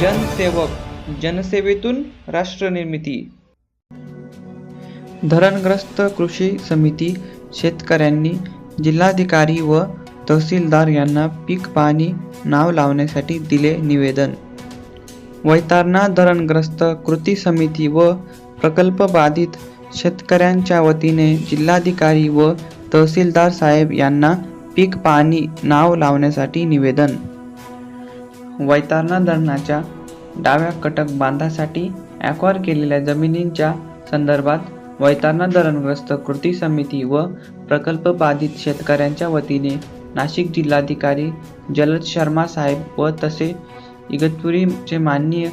जनसेवक जनसेवेतून राष्ट्रनिर्मिती. धरणग्रस्त कृषी समिती शेतकऱ्यांनी जिल्हाधिकारी व तहसीलदार यांना पीक पाणी नाव लावण्यासाठी दिले निवेदन. वैतारणा धरणग्रस्त कृती समिती व प्रकल्प बाधित शेतकऱ्यांच्या वतीने जिल्हाधिकारी व तहसीलदार साहेब यांना पीक पाणी नाव लावण्यासाठी निवेदन. वैतारणा धरणाच्या डाव्या कटक बांधासाठी ॲक्वायर केलेल्या जमिनींच्या संदर्भात वैतारणा धरणग्रस्त कृती समिती व प्रकल्प बाधित शेतकऱ्यांच्या वतीने नाशिक जिल्हाधिकारी जलद शर्मा साहेब व तसे इगतपुरीचे माननीय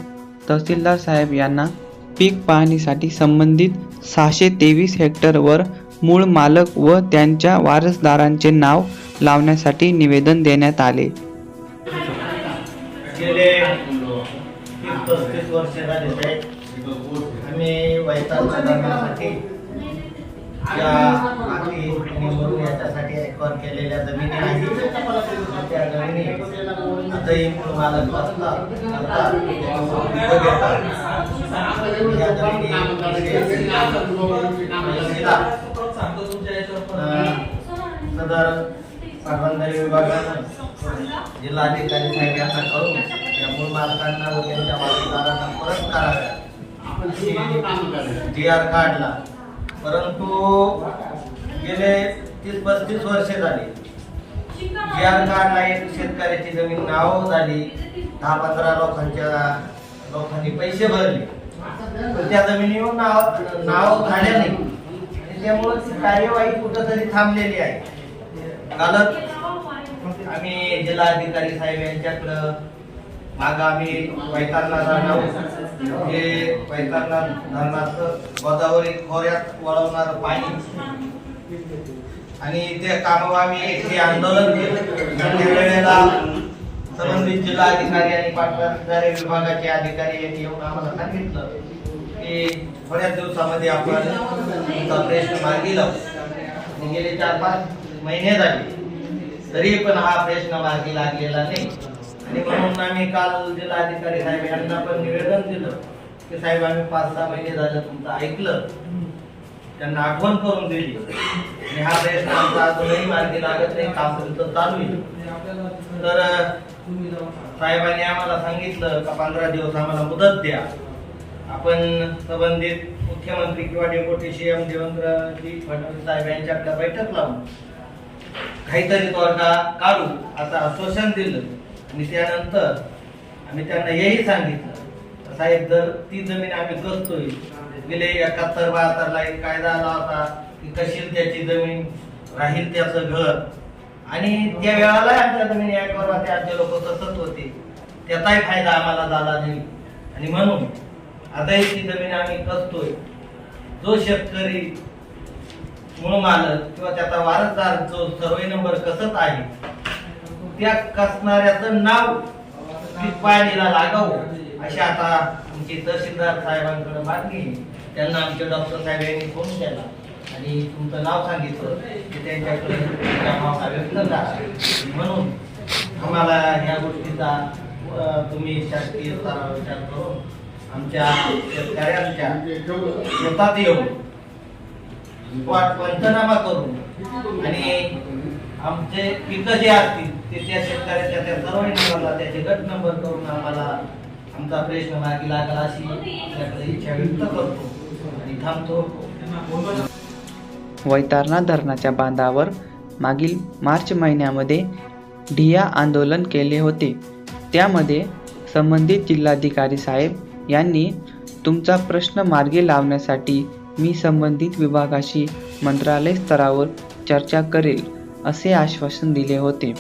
तहसीलदार साहेब यांना पीक पाहणीसाठी संबंधित सहाशे तेवीस हेक्टरवर मूळ मालक व त्यांच्या वारसदारांचे नाव लावण्यासाठी निवेदन देण्यात आले. गेले तीस पस्तीस वर्ष झाले आम्ही वैताग करण्यासाठी या माती याच्यासाठी एक्वायर केलेल्या जमिनी आहेत. त्या जमिनी आताही मूळ मालक असतात या जमिनी सदर पाटबंधारे विभागानं जिल्हाधिकारी साहेब यांना कळून या मूळ मालकांना व त्यांच्या वारसदारांना परत कराव्या डी आर काढला परंतु गेले तीस पस्तीस वर्षे झाली. डी आर काढला एक शेतकऱ्याची जमीन नाव झाली. दहा पंधरा लोकांच्या लोकांनी पैसे भरले. पण त्या जमिनीवर नाव नाव झाले नाही. त्यामुळे कार्यवाही कुठंतरी थांबलेली आहे. कालच आम्ही जिल्हाधिकारी साहेब यांच्याकडं माग आम्ही वैतांना जाणार हे वैतांना धरणाचं गोदावरी खोऱ्यात वळवणार पाणी. आणि ते कामावर आम्ही हे आंदोलन केलं. त्या वेळेला संबंधित जिल्हाधिकारी आणि पाटबंधारे विभागाचे अधिकारी यांनी येऊन आम्हाला सांगितलं की थोड्याच दिवसामध्ये आपण तुमचा प्रश्न मार्गी लावू. गेले चार पाच महिने झाले. तरी पण हा प्रश्न मार्गी लागलेला नाही. आणि म्हणून आम्ही काल जिल्हाधिकारी साहेब यांना पण निवेदन दिलं की साहेब आम्ही पाच सहा महिने झालं तुमचं ऐकलं. त्यांना आठवण करून दिली. आणि हा प्रश्न आमचा अजूनही मार्गी लागत नाही काम तुमचं चालू आहे. तर साहेबांनी आम्हाला सांगितलं का पंधरा दिवस आम्हाला मुदत द्या. आपण संबंधित मुख्यमंत्री किंवा डेप्युटी सीएम देवेंद्रजी फडणवीस साहेब यांच्याकडे बैठक लावून काहीतरी तोडगा काढू असं आश्वासन दिलं. आणि त्यानंतर आम्ही त्यांना हेही सांगितलं साहेब जर ती जमीन आम्ही करतोय गेले एकाहत्तर बहात्तरला एक कायदा आला होता की कशी त्याची जमीन राहील त्याचं घर. आणि त्या वेळाला आमच्या जमिनी यावर आमचे लोक तसंच होते. त्याचाही फायदा आम्हाला झाला नाही. आणि म्हणून आताही ती जमीन आम्ही कसतोय? जो शेतकरी मूळ मालक किंवा त्याचा वारसदार जो सर्वे नंबर कसत आहे त्या कसणाऱ्याचं नाव पाणीला लागावं. अशी आता आमची तहसीलदार साहेबांकडे मागणी त्यांना आमच्या डॉक्टर साहेब यांनी फोन केला आणि तुमचं नाव सांगितलं की त्यांच्याकडे व्यक्त म्हणून आम्हाला ह्या गोष्टीचा तुम्ही शासकीय स्तरावर विचार करून आमच्या शेतकऱ्यांच्या शेतात येऊन पंचनामा करून. आणि आमचे पिकं जे असतील ते त्या शेतकऱ्याच्या त्या सर्व नंबरला त्याचे गट नंबर करून आम्हाला आमचा प्रश्न मार्गी लागला अशी आपल्याकडे इच्छा व्यक्त करतो आणि थांबतो. वैतारणा धरणाच्या बांधावर मागील मार्च महिन्यामध्ये ढिया आंदोलन केले होते. त्यामध्ये संबंधित जिल्हाधिकारी साहेब यांनी तुमचा प्रश्न मार्गी लावण्यासाठी मी संबंधित विभागाशी मंत्रालय स्तरावर चर्चा करेल असे आश्वासन दिले होते.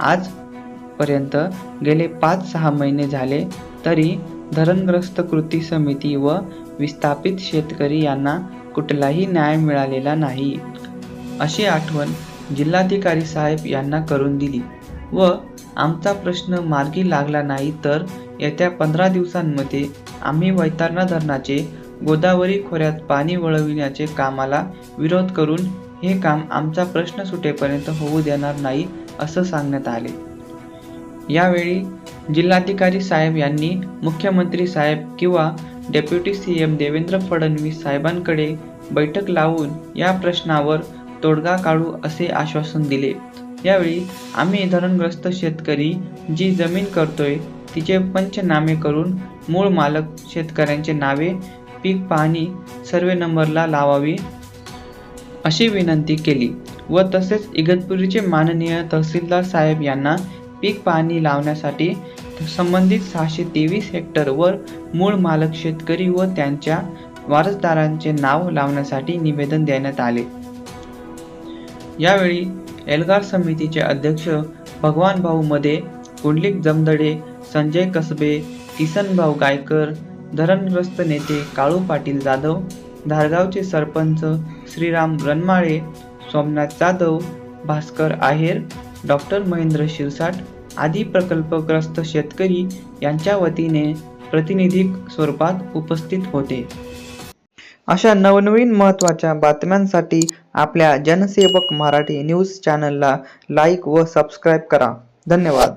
आजपर्यंत गेले पाच सहा महिने झाले तरी धरणग्रस्त कृती समिती व विस्थापित शेतकरी यांना कुठलाही न्याय मिळालेला नाही. अशी आठवण जिल्हाधिकारी साहेब यांना करून दिली व आमचा प्रश्न मार्गी लागला नाही तर येत्या पंधरा दिवसांमध्ये आम्ही वैतारणा धरणाचे गोदावरी खोऱ्यात पाणी वळविण्याचे कामाला विरोध करून हे काम आमचा प्रश्न सुटेपर्यंत होऊ देणार नाही असं सांगण्यात आले. यावेळी जिल्हाधिकारी साहेब यांनी मुख्यमंत्री साहेब किंवा deputy C M Devendra Fadnavis साहेबांकडे बैठक लावून या प्रश्नावर तोडगा काढू असे आश्वासन दिले. यावेळी आम्ही धरणग्रस्त शेतकरी जी जमीन करतोय तिचे पंचनामे करून मूळ मालक शेतकऱ्यांचे नावे पीक पाहणी सर्वे नंबरला लावावी अशी विनंती केली व तसेच इगतपुरीचे माननीय तहसीलदार साहेब यांना पीक पाहणी लावण्यासाठी संबंधित सहाशे तेवीस हेक्टरवर मूळ मालक शेतकरी व त्यांच्या वारसदारांचे नाव लावण्यासाठी निवेदन देण्यात आले. यावेळी एल्गार समितीचे अध्यक्ष भगवान भाऊ मध्ये कुंडलिक जमदडे संजय कसबे किसनभाऊ गायकर धरणग्रस्त नेते काळू पाटील जाधव धारगावचे सरपंच श्रीराम रनमाळे सोमनाथ जाधव भास्कर आहेर डॉक्टर महेंद्र शिरसाट आदी प्रकल्पग्रस्त शेतकरी यांच्या वतीने प्रतिनिधिक स्वरूपात उपस्थित होते. अशा नवनवीन महत्त्वाच्या बातम्यांसाठी आपल्या जनसेवक मराठी न्यूज चॅनलला लाईक व सबस्क्राईब करा. धन्यवाद.